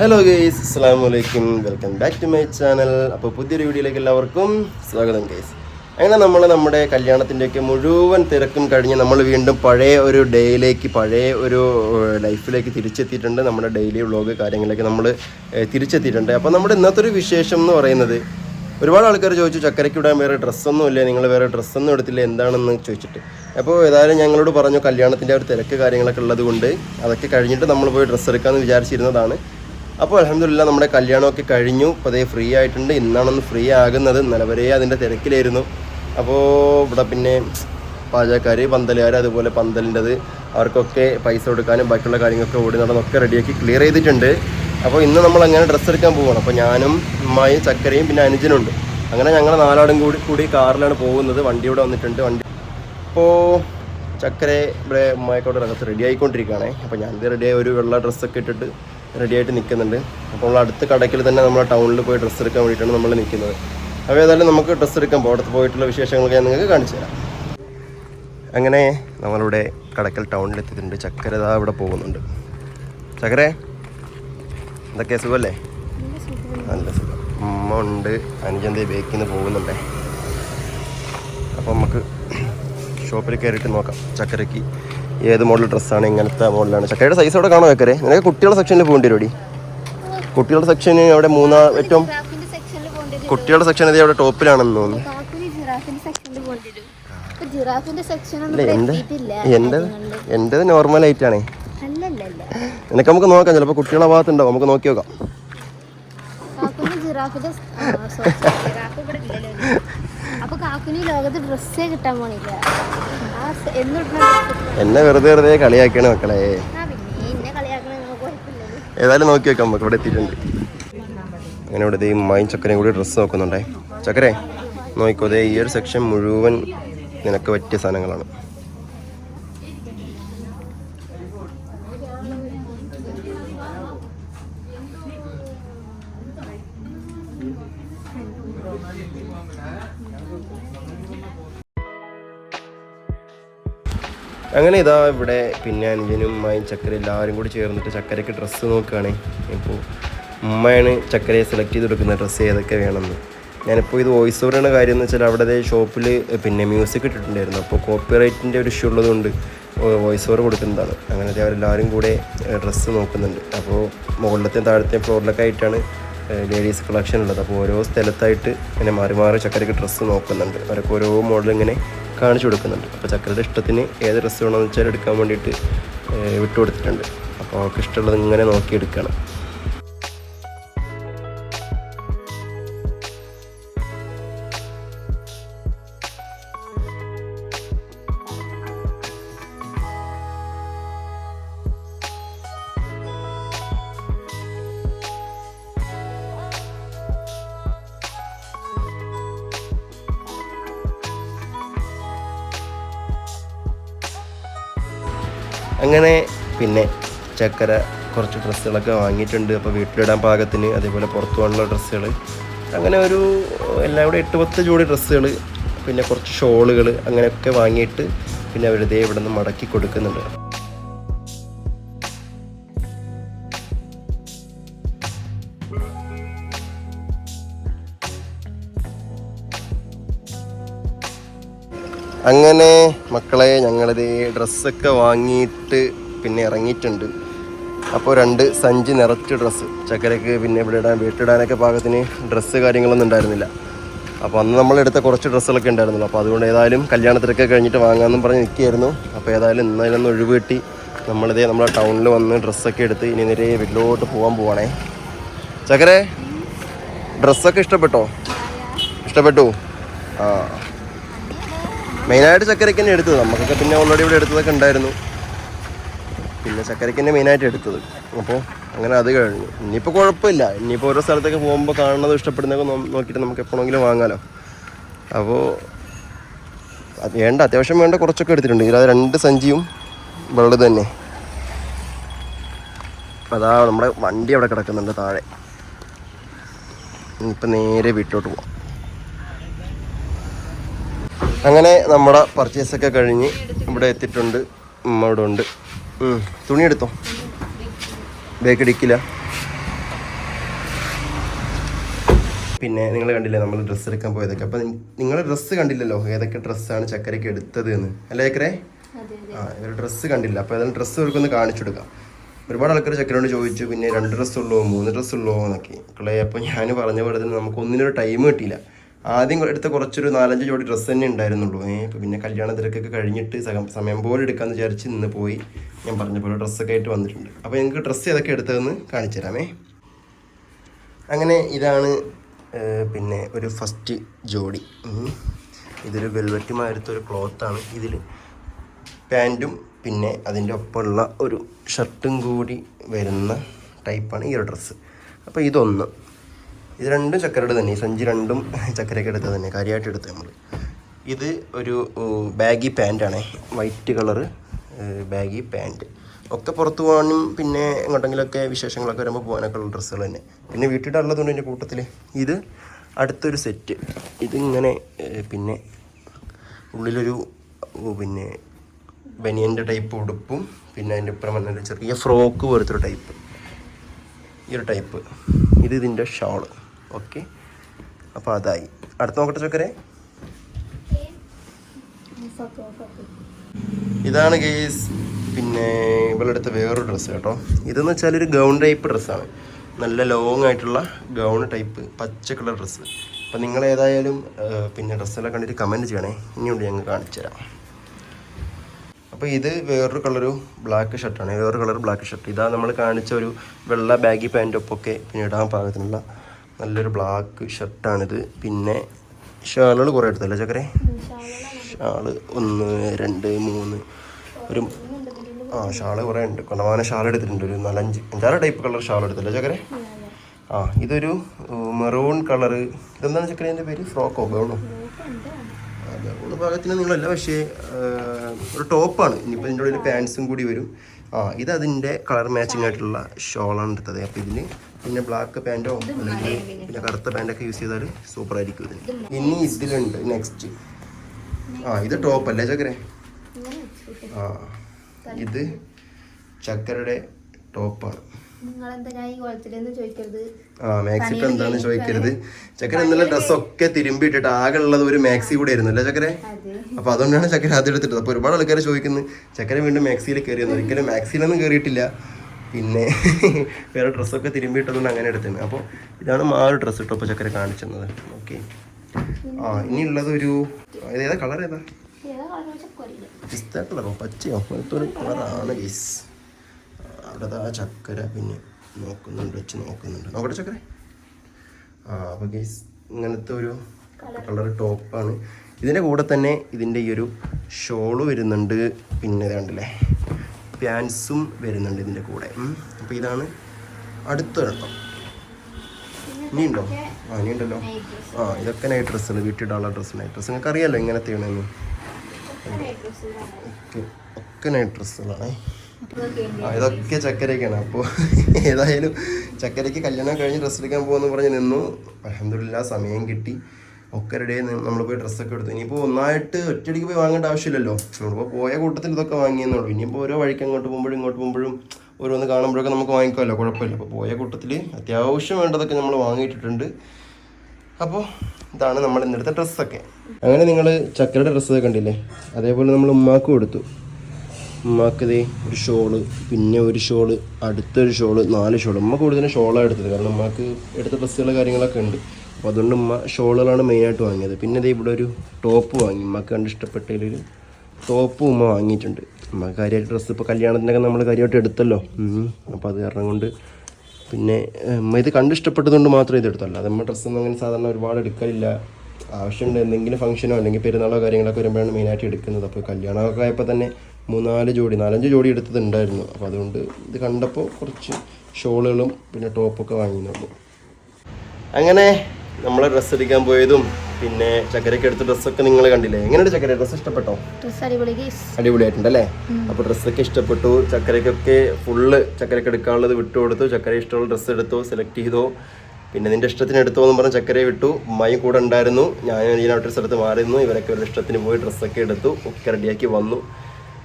Hello guys അസ്സാം വലൈക്കും welcome back to my channel അപ്പോൾ പുതിയൊരു വീഡിയോയിലേക്ക് എല്ലാവർക്കും സ്വാഗതം ഗേസ് അങ്ങനെ നമ്മൾ നമ്മുടെ കല്യാണത്തിന്റെയൊക്കെ മുഴുവൻ തിരക്കും കഴിഞ്ഞ് നമ്മൾ വീണ്ടും പഴയ ഒരു ഡേയിലേക്ക് പഴയ ഒരു ലൈഫിലേക്ക് തിരിച്ചെത്തിയിട്ടുണ്ട്. നമ്മുടെ ഡെയിലി വ്ളോഗ് കാര്യങ്ങളിലേക്ക് നമ്മൾ തിരിച്ചെത്തിയിട്ടുണ്ട്. അപ്പോൾ നമ്മുടെ ഇന്നത്തെ ഒരു വിശേഷം എന്ന് പറയുന്നത് ഒരുപാട് ആൾക്കാർ ചോദിച്ചു ചക്കരയ്ക്ക് ഇടാൻ വേറെ ഡ്രസ്സൊന്നും ഇല്ല നിങ്ങൾ വേറെ ഡ്രസ്സൊന്നും എടുത്തില്ല എന്താണെന്ന് ചോദിച്ചിട്ട്. അപ്പോൾ ഏതായാലും ഞങ്ങളോട് പറഞ്ഞു കല്യാണത്തിന്റെ ഒരു തിരക്ക് കാര്യങ്ങളൊക്കെ ഉള്ളത് കൊണ്ട് അതൊക്കെ കഴിഞ്ഞിട്ട് നമ്മൾ പോയി ഡ്രസ്സ് എടുക്കാമെന്ന് വിചാരിച്ചിരുന്നതാണ്. അപ്പോൾ അലഹമില്ല നമ്മുടെ കല്യാണമൊക്കെ കഴിഞ്ഞു. അപ്പോൾ അതേ ഫ്രീ ആയിട്ടുണ്ട്. ഇന്നാണൊന്ന് ഫ്രീ ആകുന്നത്. നിലവരെ അതിന്റെ തിരക്കിലായിരുന്നു. അപ്പോൾ ഇവിടെ പിന്നെ പാചകക്കാർ പന്തലുകാർ അതുപോലെ പന്തലിന്റെത് അവർക്കൊക്കെ പൈസ കൊടുക്കാനും ബാക്കിയുള്ള കാര്യങ്ങളൊക്കെ ഓടി നടന്നൊക്കെ റെഡിയാക്കി ക്ലിയർ ചെയ്തിട്ടുണ്ട്. അപ്പോൾ ഇന്ന് നമ്മൾ അങ്ങനെ ഡ്രസ്സ് എടുക്കാൻ പോവുകയാണ് അപ്പോൾ ഞാനും ഉമ്മായും ചക്കരയും പിന്നെ അനുജനുണ്ട് അങ്ങനെ ഞങ്ങൾ നാലാടും കൂടി കൂടി കാറിലാണ് പോകുന്നത്. വണ്ടി ഇവിടെ വന്നിട്ടുണ്ട്. വണ്ടി അപ്പോൾ ചക്കരെ ഇവിടെ ഉമ്മായിക്കോട്ട് റെഡി ആയിക്കൊണ്ടിരിക്കുകയാണേ. അപ്പോൾ ഞാനിത് റെഡിയായി ഒരു വെള്ള ഡ്രസ്സൊക്കെ ഇട്ടിട്ട് റെഡി ആയിട്ട് നിൽക്കുന്നുണ്ട്. അപ്പോൾ നമ്മൾ അടുത്ത കടയ്ക്കിൽ തന്നെ നമ്മൾ ടൗണിൽ പോയി ഡ്രസ്സ് എടുക്കാൻ വേണ്ടിയിട്ടാണ് നമ്മൾ നിൽക്കുന്നത്. അപ്പോൾ ഏതായാലും നമുക്ക് ഡ്രസ്സ് എടുക്കാൻ പോകും അടുത്ത് പോയിട്ടുള്ള വിശേഷങ്ങളൊക്കെ ഞാൻ നിങ്ങൾക്ക് കാണിച്ചു തരാം. അങ്ങനെ നമ്മളിവിടെ കടക്കൽ ടൗണിൽ എത്തിയിട്ടുണ്ട്. ഇതാ ഇവിടെ പോകുന്നുണ്ട്. ചക്കരെ എന്തൊക്കെ സുഖമല്ലേ? നല്ല സുഖം. ഉമ്മ ഉണ്ട്. അനുജന്തി ബേക്കിൽ നിന്ന് പോകുന്നുണ്ടേ. അപ്പോൾ നമുക്ക് ഷോപ്പിൽ കയറിയിട്ട് നോക്കാം. ചക്കരയ്ക്ക് ഏത് മോഡൽ ഡ്രസ്സാണ് ഇങ്ങനത്തെ മോഡലാണ് ചക്കയുടെ സൈസ് അവിടെ കാണാൻ വെക്കരെ നിനക്ക് കുട്ടികളുടെ സെക്ഷനിൽ പോകേണ്ടി വരും കുട്ടികളുടെ സെക്ഷന് അവിടെ മൂന്നാ ഏറ്റവും കുട്ടികളുടെ സെക്ഷൻ ഇത് അവിടെ ടോപ്പിലാണെന്ന് തോന്നുന്നു. എന്റേത്? നോർമൽ ആയിട്ടാണേ നിനക്ക് നമുക്ക് നോക്കാം ചിലപ്പോൾ കുട്ടികളുടെ ഭാഗത്തുണ്ടാവും നമുക്ക് നോക്കി നോക്കാം. ലോകത്ത് ഡ്രസ്സേ കിട്ടാൻ പോണില്ല. എന്നെ വെറുതെ വെറുതെ കളിയാക്കണ മക്കളെ. ഏതായാലും നോക്കി വെക്കാം നമുക്ക് ഇവിടെ എത്തിയിട്ടുണ്ട്. അങ്ങനെ ഇവിടെ ഈ മൈൻ ചക്കരയും കൂടി ഡ്രസ്സ് നോക്കുന്നുണ്ടേ. ചക്കരെ നോക്കിക്കോ ഈ ഒരു സെക്ഷൻ മുഴുവൻ നിനക്ക് പറ്റിയ സാധനങ്ങളാണ്. അങ്ങനെ ഇതാ ഇവിടെ പിന്നെ അനുജനും ഉമ്മയും ചക്കര എല്ലാവരും കൂടി ചേർന്നിട്ട് ചക്കരയ്ക്ക് ഡ്രസ്സ് നോക്കുകയാണ്. ഇപ്പോൾ ഉമ്മയാണ് ചക്കരയെ സെലക്ട് ചെയ്ത് കൊടുക്കുന്ന ഡ്രസ്സ് ഏതൊക്കെ വേണമെന്ന്. ഞാനിപ്പോൾ ഇത് വോയിസ് ഓവറാണ് കാര്യം എന്ന് വെച്ചാൽ അവിടെ ഷോപ്പിൽ പിന്നെ മ്യൂസിക് ഇട്ടിട്ടുണ്ടായിരുന്നു. അപ്പോൾ കോപ്പിറൈറ്റിന്റെ ഒരു ഇഷ്യൂ ഉള്ളതുകൊണ്ട് വോയിസ് ഓവർ കൊടുക്കുന്നതാണ്. അങ്ങനെ അവരെല്ലാവരും കൂടെ ഡ്രസ്സ് നോക്കുന്നുണ്ട്. അപ്പോൾ മുകളിലത്തെ താഴത്തെ ഫ്ലോറിലൊക്കെ ആയിട്ടാണ് ലേഡീസ് കളക്ഷൻ ഉള്ളത്. അപ്പോൾ ഓരോ സ്ഥലത്തായിട്ട് ഇങ്ങനെ മാറി മാറി ചക്കരയ്ക്ക് ഡ്രസ്സ് നോക്കുന്നുണ്ട്. അവരൊക്കെ ഓരോ മോഡൽ ഇങ്ങനെ കാണിച്ചു കൊടുക്കുന്നുണ്ട്. അപ്പോൾ ചക്കരയുടെ ഇഷ്ടത്തിന് ഏത് ഡ്രസ്സ് വേണമെന്ന് വെച്ചാൽ എടുക്കാൻ വേണ്ടിയിട്ട് വിട്ടു കൊടുത്തിട്ടുണ്ട് അപ്പോൾ അവർക്ക് ഇഷ്ടമുള്ളത് ഇങ്ങനെ നോക്കി അങ്ങനെ പിന്നെ ചക്കര കുറച്ച് ഡ്രസ്സുകളൊക്കെ വാങ്ങിയിട്ടുണ്ട്. അപ്പോൾ വീട്ടിലിടാൻ പാകത്തിന് അതേപോലെ പുറത്തു പോകാനുള്ള ഡ്രസ്സുകൾ. അങ്ങനെ ഒരു എല്ലാം കൂടെ എട്ട് പത്ത് ജോഡി ഡ്രസ്സുകൾ പിന്നെ കുറച്ച് ഷോളുകൾ അങ്ങനെയൊക്കെ വാങ്ങിയിട്ട് പിന്നെ അവരിതേ ഇവിടെ നിന്ന് മടക്കി കൊടുക്കുന്നുണ്ട്. അങ്ങനെ മക്കളെ ഞങ്ങളിത് ഡ്രസ്സൊക്കെ വാങ്ങിയിട്ട് പിന്നെ ഇറങ്ങിയിട്ടുണ്ട്. അപ്പോൾ രണ്ട് സഞ്ചി നിറച്ച് ഡ്രസ്സ്. ചക്കരക്ക് പിന്നെ ഇവിടെ ഇടാൻ വീട്ടിടാനൊക്കെ പാകത്തിന് ഡ്രസ്സ് കാര്യങ്ങളൊന്നും ഉണ്ടായിരുന്നില്ല. അപ്പോൾ അന്ന് നമ്മളെടുത്ത കുറച്ച് ഡ്രസ്സുകളൊക്കെ ഉണ്ടായിരുന്നുള്ളൂ. അപ്പോൾ അതുകൊണ്ട് ഏതായാലും കല്യാണത്തിലൊക്കെ കഴിഞ്ഞിട്ട് വാങ്ങാമെന്നും പറഞ്ഞ് നിൽക്കുകയായിരുന്നു. അപ്പോൾ ഏതായാലും ഇന്നതിലൊന്ന് ഒഴിവ് കിട്ടി. നമ്മളിതേ നമ്മളെ ടൗണിൽ വന്ന് ഡ്രസ്സൊക്കെ എടുത്ത് ഇനി നേരെ വീട്ടിലോട്ട് പോകാൻ പോവാണേ. ചക്കരെ ഡ്രസ്സൊക്കെ ഇഷ്ടപ്പെട്ടോ? ഇഷ്ടപ്പെട്ടു? ആ. മെയിനായിട്ട് ചക്കരയ്ക്ക് തന്നെ എടുത്തത്. നമുക്കൊക്കെ പിന്നെ ഓൾറെഡി ഇവിടെ എടുത്തതൊക്കെ ഉണ്ടായിരുന്നു. പിന്നെ ചക്കരയ്ക്ക് തന്നെ മെയിനായിട്ട് എടുത്തത്. അപ്പോൾ അങ്ങനെ അത് കഴിഞ്ഞു. ഇനിയിപ്പോൾ കുഴപ്പമില്ല. ഇനിയിപ്പോൾ ഓരോ സ്ഥലത്തൊക്കെ പോകുമ്പോൾ കാണുന്നത് ഇഷ്ടപ്പെടുന്നതൊക്കെ നോക്കിയിട്ട് നമുക്ക് എപ്പോഴെങ്കിലും വാങ്ങാലോ. അപ്പോൾ വേണ്ട. അത്യാവശ്യം വേണ്ട. കുറച്ചൊക്കെ എടുത്തിട്ടുണ്ട്. ഇതിൽ രണ്ട് സഞ്ചിയും വെള്ളത് തന്നെ. അതാ നമ്മുടെ വണ്ടി അവിടെ കിടക്കുന്നുണ്ട് താഴെ. ഇനിയിപ്പോൾ നേരെ വീട്ടിലോട്ട് പോവാം. അങ്ങനെ നമ്മുടെ പർച്ചേസ് ഒക്കെ കഴിഞ്ഞ് ഇവിടെ എത്തിയിട്ടുണ്ട്. അവിടെ ഉണ്ട്. തുണി എടുത്തോ? ബേക്ക് അടിക്കില്ല പിന്നെ നിങ്ങൾ കണ്ടില്ലേ നമ്മൾ ഡ്രസ്സ് എടുക്കാൻ പോയതൊക്കെ. അപ്പം നിങ്ങൾ ഡ്രസ്സ് കണ്ടില്ലല്ലോ? ഏതൊക്കെ ഡ്രസ്സാണ് ചക്കരയ്ക്ക് എടുത്തത് എന്ന് അല്ലേ ചക്കരെ? ആ ഇവർ ഡ്രസ്സ് കണ്ടില്ല. അപ്പോൾ ഏതായാലും ഡ്രസ്സ് ഇവർക്കൊന്ന് കാണിച്ചു കൊടുക്കാം. ഒരുപാട് ആൾക്കാർ ചക്കരോട് ചോദിച്ചു പിന്നെ രണ്ട് ഡ്രസ്സ് ഉള്ളൂ? മൂന്ന് ഡ്രസ്സ് ഉള്ളൂ? എന്നൊക്കെ. മക്കളെ അപ്പോൾ ഞാൻ പറഞ്ഞ പോലെ തന്നെ നമുക്ക് ഒന്നിനൊരു ടൈം കിട്ടിയില്ല. ആദ്യം എടുത്ത കുറച്ചൊരു നാലഞ്ച് ജോഡി ഡ്രസ്സ് തന്നെ ഉണ്ടായിരുന്നുള്ളൂ. ഏ ഇപ്പം പിന്നെ കല്യാണ തിരക്കൊക്കെ കഴിഞ്ഞിട്ട് സകം- സമയം പോലെ എടുക്കാമെന്ന് വിചാരിച്ച് നിന്ന് പോയി. ഞാൻ പറഞ്ഞ പോലെ ഡ്രസ്സൊക്കെ ആയിട്ട് വന്നിട്ടുണ്ട്. അപ്പോൾ ഞങ്ങൾക്ക് ഡ്രസ്സ് ഏതൊക്കെ എടുത്തതെന്ന് കാണിച്ചു തരാമേ അങ്ങനെ ഇതാണ് പിന്നെ ഒരു ഫസ്റ്റ് ജോഡി. ഇതൊരു വെൽവെറ്റുമായിരുത്ത ഒരു ക്ലോത്താണ് ഇതിൽ പാന്റും പിന്നെ അതിന്റെ ഒപ്പമുള്ള ഒരു ഷർട്ടും കൂടി വരുന്ന ടൈപ്പാണ് ഈ ഒരു ഡ്രസ്സ് അപ്പോൾ ഇതൊന്ന്. ഇത് രണ്ടും ചക്കരയുടെ തന്നെ. സഞ്ചി രണ്ടും ചക്കരയൊക്കെ എടുത്തത് തന്നെ. കാര്യമായിട്ട് എടുത്തത് നമ്മൾ ഇത് ഒരു ബാഗി പാന്റാണേ വൈറ്റ് കളറ് ബാഗി പാന്റ് ഒക്കെ പുറത്ത് പോകാനും പിന്നെ എങ്ങോട്ടെങ്കിലുമൊക്കെ വിശേഷങ്ങളൊക്കെ വരുമ്പോൾ പോകാനൊക്കെ ഉള്ള ഡ്രസ്സുകൾ തന്നെ. പിന്നെ വീട്ടിലുള്ളതുകൊണ്ട് എന്റെ കൂട്ടത്തിൽ ഇത് അടുത്തൊരു സെറ്റ് ഇതിങ്ങനെ പിന്നെ ഉള്ളിലൊരു പിന്നെ ബനിയന്റെ ടൈപ്പ് ഉടുപ്പും പിന്നെ അതിന്റെ ഇപ്പുറം വന്നൊരു ചെറിയ ഫ്രോക്ക് പോലത്തെ ഒരു ടൈപ്പ് ഈ ഒരു ടൈപ്പ് ഇത് ഇതിന്റെ ഷാൾ ഓക്കെ. അപ്പോൾ അതായി. അടുത്ത നോക്കട്ടെ ചക്കരെ? ഇതാണ് ഗെയ്സ് പിന്നെ ഇവളെടുത്ത വേറൊരു ഡ്രസ്സ് കേട്ടോ. ഇതെന്ന് വെച്ചാൽ ഒരു ഗൗൺ ടൈപ്പ് ഡ്രസ്സാണ് നല്ല ലോങ് ആയിട്ടുള്ള ഗൗൺ ടൈപ്പ് പച്ച കളർ ഡ്രസ്സ് അപ്പം നിങ്ങൾ ഏതായാലും പിന്നെ ഡ്രസ്സെല്ലാം കണ്ടിട്ട് കമന്റ് ചെയ്യണേ. ഇനിയുണ്ട് ഞങ്ങൾ കാണിച്ചു തരാം. അപ്പോൾ ഇത് വേറൊരു കളറും ബ്ലാക്ക് ഷർട്ടാണ് വേറൊരു കളർ ബ്ലാക്ക് ഷർട്ട് ഇതാ നമ്മൾ കാണിച്ച ഒരു വെള്ള ബാഗി പാന്റൊപ്പൊക്കെ പിന്നെ ഇടാൻ പാകത്തിനുള്ള നല്ലൊരു ബ്ലാക്ക് ഷർട്ടാണിത് പിന്നെ ഷാളുകൾ കുറേ എടുത്തല്ലേ ചക്കരെ? ഷാൾ ഒന്ന് രണ്ട് മൂന്ന്. ഒരു ആ ഷാൾ കുറേ ഉണ്ട്. കൊണ്ടമാന ഷാൾ എടുത്തിട്ടുണ്ട്. ഒരു നാലഞ്ച് അഞ്ചാറ് ടൈപ്പ് കളർ ഷാൾ എടുത്തല്ലേ ചക്കരെ? ആ ഇതൊരു മെറൂൺ കളറ് ഇതെന്താണ് ചക്കരേന്റെ പേര്? ഫ്രോക്കോ ഗൗണോ ഗൗണ് ഭാഗത്തിന് നിങ്ങളല്ല പക്ഷേ ഒരു ടോപ്പാണ് ഇനിയിപ്പോൾ ഇതിന്റെ ഉള്ളിൽ പാൻസും കൂടി വരും. ആ ഇത് അതിന്റെ കളർ മാച്ചിങ് ആയിട്ടുള്ള ഷോളാണ് എടുത്തത്. അപ്പോൾ ഇതിന് പിന്നെ ബ്ലാക്ക് പാന്റോ അല്ലെങ്കിൽ പിന്നെ കറുത്ത പാന്റൊക്കെ യൂസ് ചെയ്താൽ സൂപ്പർ ആയിരിക്കും ഇതിന് ഇനി ഇതിലുണ്ട് നെക്സ്റ്റ് ആ ഇത് ടോപ്പ് അല്ലേ ചക്കരെ? ആ ഇത് ചക്കരയുടെ ടോപ്പാണ് ആ മാക്സി എന്താന്ന് ചോദിക്കരുത്? ചക്കര ഇന്നലെ ഡ്രസ്സൊക്കെ തിരുമ്പി ഇട്ടിട്ട് ആകെ ഉള്ളത് ഒരു മാക്സി കൂടെ ആയിരുന്നു അല്ലേ ചക്കരെ? അപ്പൊ അതുകൊണ്ടാണ് ചക്കര അത് എടുത്തിട്ടത്. അപ്പൊ ഒരുപാട് ആൾക്കാർ ചോദിക്കുന്നത് ചക്കര വീണ്ടും മാക്സിയിൽ കയറിയെന്ന് ഒരിക്കലും മാക്സിയിലൊന്നും കയറിയിട്ടില്ല. പിന്നെ വേറെ ഡ്രസ്സൊക്കെ തിരുമ്പിയിട്ടതുകൊണ്ട് അങ്ങനെ എടുത്തത്. അപ്പോൾ ഇതാണ് ആ ഒരു ഡ്രസ്സ് ഇട്ടപ്പോൾ ചക്കര കാണിച്ചത് ഓക്കെ ആ ഇനിയുള്ളത് ഒരു ഏതാ കളർ ഏതാ? പിസ്ത കളറോ പച്ചയോ? അങ്ങനത്തെ കളറാണ് ഗീസ് അവിടെ ആ ചക്കര പിന്നെ നോക്കുന്നുണ്ട് വെച്ച് നോക്കുന്നുണ്ട്. നോക്കട്ടെ ചക്കര. ആ അപ്പോൾ ഗീസ് ഇങ്ങനത്തെ ഒരു കളർ ടോപ്പാണ് ഇതിന്റെ കൂടെ തന്നെ ഇതിന്റെ ഈ ഒരു ഷോൾ വരുന്നുണ്ട്. പിന്നെ ഇതാണ്ടല്ലേ പാൻസും വരുന്നുണ്ട് ഇതിന്റെ കൂടെ. അപ്പോൾ ഇതാണ് അടുത്തൊരെണ്ണം ഉണ്ടോ ആ ഇനിയുണ്ടല്ലോ ആ ഇതൊക്കെ നൈറ്റ് ഡ്രസ്സാണ് വീട്ടിടാനുള്ള ഡ്രസ്സ് നൈറ്റ് ഡ്രസ്സ് നിങ്ങൾക്ക് അറിയാമല്ലോ എങ്ങനത്തെയാണെന്ന് ഓക്കെ ഒക്കെ നൈറ്റ് ഡ്രസ്സുകളാണേ ആ ഇതൊക്കെ ചക്കരയ്ക്കാണ് അപ്പോൾ ഏതായാലും ചക്കരയ്ക്ക് കല്യാണം കഴിഞ്ഞ് ഡ്രസ്സ് എടുക്കാൻ പോകുമെന്ന് പറഞ്ഞ് നിന്നു. അലഹമില്ല സമയം കിട്ടി. ഒക്കെ റെഡി നമ്മൾ പോയി ഡ്രസ്സൊക്കെ എടുത്തു. ഇനിയിപ്പോൾ ഒന്നായിട്ട് ഒറ്റയടിക്ക് പോയി വാങ്ങേണ്ട ആവശ്യമില്ലല്ലോ. നമ്മളിപ്പോൾ പോയ കൂട്ടത്തിൽ ഇതൊക്കെ വാങ്ങിയെന്നുള്ളൂ ഇനിയിപ്പോൾ ഓരോ വഴിക്ക് അങ്ങോട്ട് പോകുമ്പോഴും ഇങ്ങോട്ട് പോകുമ്പോഴും ഓരോന്ന് കാണുമ്പോഴൊക്കെ നമുക്ക് വാങ്ങിക്കുമല്ലോ. കുഴപ്പമില്ല. അപ്പോൾ പോയ കൂട്ടത്തിൽ അത്യാവശ്യം വേണ്ടതൊക്കെ നമ്മൾ വാങ്ങിയിട്ടിട്ടുണ്ട്. അപ്പോൾ ഇതാണ് നമ്മൾ ഇന്നെടുത്ത ഡ്രസ്സൊക്കെ അങ്ങനെ നിങ്ങൾ ചക്കരയുടെ ഡ്രസ്സ് കണ്ടില്ലേ? അതേപോലെ നമ്മൾ ഉമ്മാക്ക് കൊടുത്തു ഉമ്മാക്കതേ ഒരു ഷോൾ പിന്നെ ഒരു ഷോൾ അടുത്തൊരു ഷോൾ നാല് ഷോൾ. ഉമ്മ കൂടുതലും ഷോളാണ് എടുത്തത്. കാരണം ഉമ്മാക്ക് എടുത്ത ഡ്രസ്സുകൾ കാര്യങ്ങളൊക്കെ ഉണ്ട്. അപ്പോൾ അതുകൊണ്ട് ഉമ്മ ഷോളുകളാണ് മെയിനായിട്ട് വാങ്ങിയത്. പിന്നെ ഇതേ ഇവിടെ ഒരു ടോപ്പ് വാങ്ങി. ഉമ്മക്ക് കണ്ട് ഇഷ്ടപ്പെട്ടതിലൊരു ടോപ്പ് ഉമ്മ വാങ്ങിയിട്ടുണ്ട്. ഉമ്മ കാര്യമായിട്ട് ഡ്രസ്സ് ഇപ്പോൾ കല്യാണത്തിനൊക്കെ നമ്മൾ കാര്യമായിട്ട് എടുത്തല്ലോ. അപ്പോൾ അത് കാരണം കൊണ്ട് പിന്നെ ഉമ്മ ഇത് കണ്ട് ഇഷ്ടപ്പെട്ടതുകൊണ്ട് മാത്രം ഇത് എടുത്തല്ല അത് ഉമ്മ ഡ്രസ്സൊന്നും അങ്ങനെ സാധാരണ ഒരുപാട് എടുക്കലില്ല. ആവശ്യമുണ്ട് എന്തെങ്കിലും ഫംഗ്ഷനോ അല്ലെങ്കിൽ പെരുന്നാളോ കാര്യങ്ങളൊക്കെ വരുമ്പോഴാണ് മെയിനായിട്ട് എടുക്കുന്നത്. അപ്പോൾ കല്യാണമൊക്കെ ആയപ്പോൾ തന്നെ മൂന്നാൽ ജോഡി നാലഞ്ച് ജോഡി എടുത്തതുണ്ടായിരുന്നു അപ്പോൾ അതുകൊണ്ട് ഇത് കണ്ടപ്പോൾ കുറച്ച് ഷോളുകളും പിന്നെ ടോപ്പൊക്കെ വാങ്ങിയിരുന്നു അങ്ങനെ നമ്മൾ ഡ്രസ്സ് എടുക്കാൻ പോയതും പിന്നെ ചക്കരയ്ക്ക് എടുത്ത ഡ്രസ്സൊക്കെ നിങ്ങൾ കണ്ടില്ലേ? എങ്ങനെയുണ്ട് ചക്കര ഡ്രസ്സ് ഇഷ്ടപ്പെട്ടോ? അടിപൊളിയായിട്ടുണ്ടല്ലേ അടിപൊളി അടിപൊളിയായിട്ടുണ്ട് അല്ലേ അപ്പോൾ ഡ്രസ്സൊക്കെ ഇഷ്ടപ്പെട്ടു. ചക്കരയ്ക്കൊക്കെ ഫുള്ള് ചക്കരയ്ക്ക് എടുക്കാനുള്ളത് വിട്ടു കൊടുത്തു. ചക്കര ഇഷ്ടമുള്ള ഡ്രസ്സ് എടുത്തു സെലക്ട് ചെയ്തോ. പിന്നെ നിന്റെ ഇഷ്ടത്തിന് എടുത്തോ എന്ന് പറഞ്ഞ ചക്കരയെ വിട്ടു. മൈ കൂടെ ഉണ്ടായിരുന്നു. ഞാൻ ഇതിനോട്ടൊരു സ്ഥലത്ത് മാറിയിരുന്നു. ഇവരൊക്കെ ഒരു ഇഷ്ടത്തിന് പോയി ഡ്രസ്സൊക്കെ എടുത്തു. ഒക്കെ റെഡിയാക്കി വന്നു.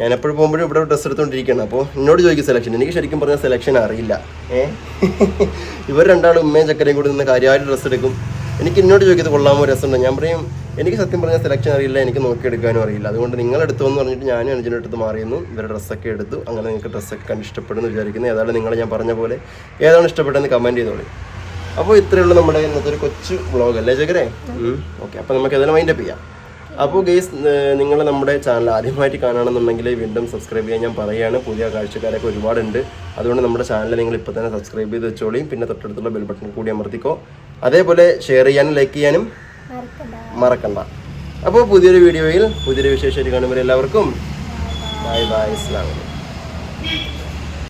ഞാൻ എപ്പോഴും പോകുമ്പോഴും ഇവിടെ ഡ്രസ്സ് എടുത്തുകൊണ്ടിരിക്കണം അപ്പോൾ എന്നോട് ചോദിക്കും സെലക്ഷൻ എനിക്ക് ശരിക്കും പറഞ്ഞാൽ സെലക്ഷൻ അറിയില്ല. ഏ? ഇവർ രണ്ടാളും ഉമ്മയും ചക്കരയും കൂടി നിന്ന് കാര്യമായിട്ട് ഡ്രസ്സ് എടുക്കും. എനിക്ക് എന്നോട് ചോദിക്കുന്നത് കൊള്ളാമോ രസമുണ്ടോ ഞാൻ പറയും എനിക്ക് സത്യം പറഞ്ഞാൽ സെലക്ഷൻ അറിയില്ല എനിക്ക് നോക്കിയെടുക്കാനും അറിയില്ല. അതുകൊണ്ട് നിങ്ങൾ എടുത്തു എന്ന് പറഞ്ഞിട്ട് ഞാനും അനുജന്റെ അടുത്ത് മാറിയുന്നു ഇവരുടെ ഡ്രസ്സൊക്കെ എടുത്തു. അങ്ങനെ നിങ്ങൾക്ക് ഡ്രസ്സൊക്കെ കണ്ട് ഇഷ്ടപ്പെടുന്നു വിചാരിക്കുന്നു. ഏതാണ് നിങ്ങൾ ഞാൻ പറഞ്ഞ പോലെ? ഏതാണ് ഇഷ്ടപ്പെട്ടതെന്ന് കമന്റ് ചെയ്തോളി. അപ്പോൾ ഇത്രയുള്ള നമ്മുടെ ഇന്നത്തെ ഒരു കൊച്ചു വ്ളോഗ് അല്ലേ ചക്കരെ ഓക്കെ അപ്പോൾ നമുക്ക് ഏതായാലും മൈൻഡപ്പ് ചെയ്യാം. അപ്പോൾ ഗെയ്സ് നിങ്ങൾ നമ്മുടെ ചാനൽ ആദ്യമായിട്ട് കാണുകയാണെന്നുണ്ടെങ്കിൽ വീണ്ടും സബ്സ്ക്രൈബ് ചെയ്യാൻ ഞാൻ പറയുകയാണ്. പുതിയ കാഴ്ചക്കാരൊക്കെ ഒരുപാടുണ്ട്. അതുകൊണ്ട് നമ്മുടെ ചാനൽ നിങ്ങൾ ഇപ്പോൾ തന്നെ സബ്സ്ക്രൈബ് ചെയ്ത് വെച്ചോളിയും പിന്നെ തൊട്ടടുത്തുള്ള ബെൽ ബട്ടൺ കൂടി അമർത്തിക്കോ. അതേപോലെ ഷെയർ ചെയ്യാനും ലൈക്ക് ചെയ്യാനും മറക്കണ്ട. അപ്പോൾ പുതിയൊരു വീഡിയോയിൽ പുതിയൊരു വിശേഷമായിട്ട് കാണുമ്പോൾ എല്ലാവർക്കും. ബൈ ബൈ ഇസ്ലാം